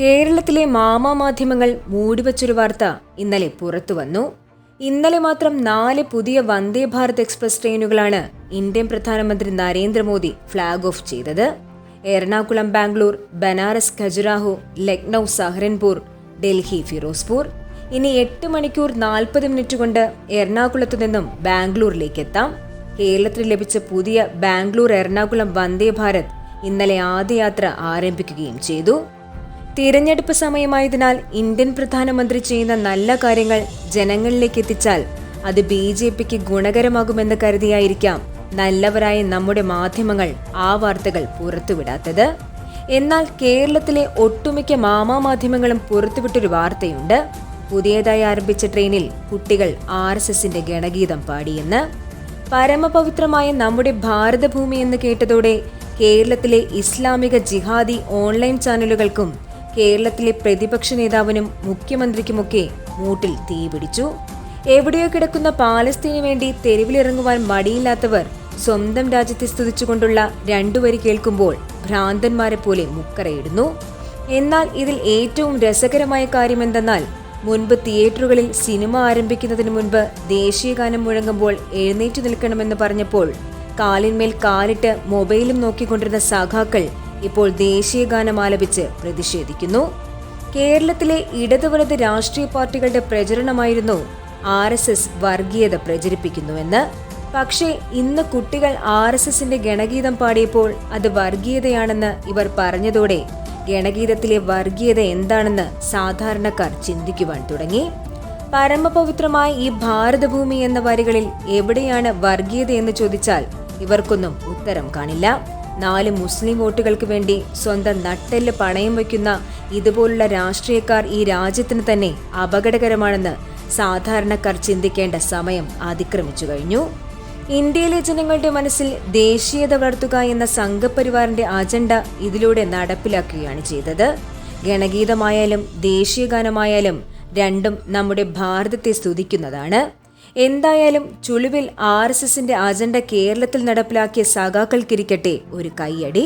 കേരളത്തിലെ മാമാ മാധ്യമങ്ങൾ മൂടിവച്ചൊരു വാർത്ത ഇന്നലെ പുറത്തു വന്നു. ഇന്നലെ മാത്രം നാല് പുതിയ വന്ദേ ഭാരത് എക്സ്പ്രസ് ട്രെയിനുകളാണ് ഇന്ത്യൻ പ്രധാനമന്ത്രി നരേന്ദ്രമോദി ഫ്ളാഗ് ഓഫ് ചെയ്തത്. എറണാകുളം ബാംഗ്ലൂർ ബനാറസ് ഖജുരാഹോ ലക്നൗ സഹരൻപൂർ ഡൽഹി ഫിറോസ്പൂർ. ഇനി എട്ട് മണിക്കൂർ നാൽപ്പത് മിനിറ്റ് കൊണ്ട് എറണാകുളത്തു നിന്നും ബാംഗ്ലൂരിലേക്ക് എത്താം. കേരളത്തിൽ ലഭിച്ച പുതിയ ബാംഗ്ലൂർ എറണാകുളം വന്ദേ ഭാരത് ഇന്നലെ ആദ്യ യാത്ര ആരംഭിക്കുകയും ചെയ്തു. തിരഞ്ഞെടുപ്പ് സമയമായതിനാൽ ഇന്ത്യൻ പ്രധാനമന്ത്രി ചെയ്യുന്ന നല്ല കാര്യങ്ങൾ ജനങ്ങളിലേക്ക് എത്തിച്ചാൽ അത് ബി ജെ പിക്ക് ഗുണകരമാകുമെന്ന് കരുതിയായിരിക്കാം നല്ലവരായ നമ്മുടെ മാധ്യമങ്ങൾ ആ വാർത്തകൾ പുറത്തുവിടാത്തത്. എന്നാൽ കേരളത്തിലെ ഒട്ടുമിക്ക മാമാ മാധ്യമങ്ങളും പുറത്തുവിട്ടൊരു വാർത്തയുണ്ട്. പുതിയതായി ആരംഭിച്ച ട്രെയിനിൽ കുട്ടികൾ ആർ എസ് എസിന്റെ ഗണഗീതം പാടിയെന്ന്. പരമപവിത്രമായ നമ്മുടെ ഭാരതഭൂമി എന്ന് കേട്ടതോടെ കേരളത്തിലെ ഇസ്ലാമിക ജിഹാദി ഓൺലൈൻ ചാനലുകൾക്കും കേരളത്തിലെ പ്രതിപക്ഷ നേതാവിനും മുഖ്യമന്ത്രിക്കുമൊക്കെ മൂട്ടിൽ തീപിടിച്ചു എവിടെയോ കിടക്കുന്ന പാലസ്തീനു വേണ്ടി തെരുവിലിറങ്ങുവാൻ മടിയില്ലാത്തവർ സ്വന്തം രാജ്യത്തെ സ്തുതിച്ചുകൊണ്ടുള്ള രണ്ടുവരി കേൾക്കുമ്പോൾ ഭ്രാന്തന്മാരെ പോലെ മുക്കറയിടുന്നു. എന്നാൽ ഇതിൽ ഏറ്റവും രസകരമായ കാര്യമെന്തെന്നാൽ മുൻപ് തിയേറ്ററുകളിൽ സിനിമ ആരംഭിക്കുന്നതിന് മുൻപ് ദേശീയഗാനം മുഴങ്ങുമ്പോൾ എഴുന്നേറ്റ് നിൽക്കണമെന്ന് പറഞ്ഞപ്പോൾ കാലിന്മേൽ കാലിട്ട് മൊബൈലും നോക്കിക്കൊണ്ടിരുന്ന സഖാക്കൾ ഇപ്പോൾ ദേശീയഗാനം ആലപിച്ച് പ്രതിഷേധിക്കുന്നു. കേരളത്തിലെ ഇടതുവലത് രാഷ്ട്രീയ പാർട്ടികളുടെ പ്രചരണമായിരുന്നു ആർ എസ് എസ് വർഗീയത പ്രചരിപ്പിക്കുന്നുവെന്ന്. പക്ഷേ ഇന്ന് കുട്ടികൾ ആർ എസ് എസിന്റെ ഗണഗീതം പാടിയപ്പോൾ അത് വർഗീയതയാണെന്ന് ഇവർ പറഞ്ഞതോടെ ഗണഗീതത്തിലെ വർഗീയത എന്താണെന്ന് സാധാരണക്കാർ ചിന്തിക്കുവാൻ തുടങ്ങി. പരമപവിത്രമായ ഈ ഭാരതഭൂമി എന്ന വരികളിൽ എവിടെയാണ് വർഗീയത എന്ന് ചോദിച്ചാൽ ഇവർക്കൊന്നും ഉത്തരം കാണില്ല. നാല് മുസ്ലിം വോട്ടുകൾക്ക് വേണ്ടി സ്വന്തം നട്ടെല്ല് പണയം വയ്ക്കുന്ന ഇതുപോലുള്ള രാഷ്ട്രീയക്കാർ ഈ രാജ്യത്തിന് തന്നെ അപകടകരമാണെന്ന് സാധാരണക്കാർ ചിന്തിക്കേണ്ട സമയം അതിക്രമിച്ചു കഴിഞ്ഞു. ഇന്ത്യയിലെ ജനങ്ങളുടെ മനസ്സിൽ ദേശീയത വളർത്തുക എന്ന സംഘപരിവാറിന്റെ അജണ്ട ഇതിലൂടെ നടപ്പിലാക്കുകയാണ് ചെയ്തത്. ഗണഗീതമായാലും ദേശീയഗാനമായാലും രണ്ടും നമ്മുടെ ഭാരതത്തെ സ്തുതിക്കുന്നതാണ്. എന്തായാലും ചുളിവിൽ ആർ എസ് എസിന്റെ അജണ്ട കേരളത്തിൽ നടപ്പിലാക്കിയ സഖാക്കൾക്കിരിക്കട്ടെ ഒരു കൈയടി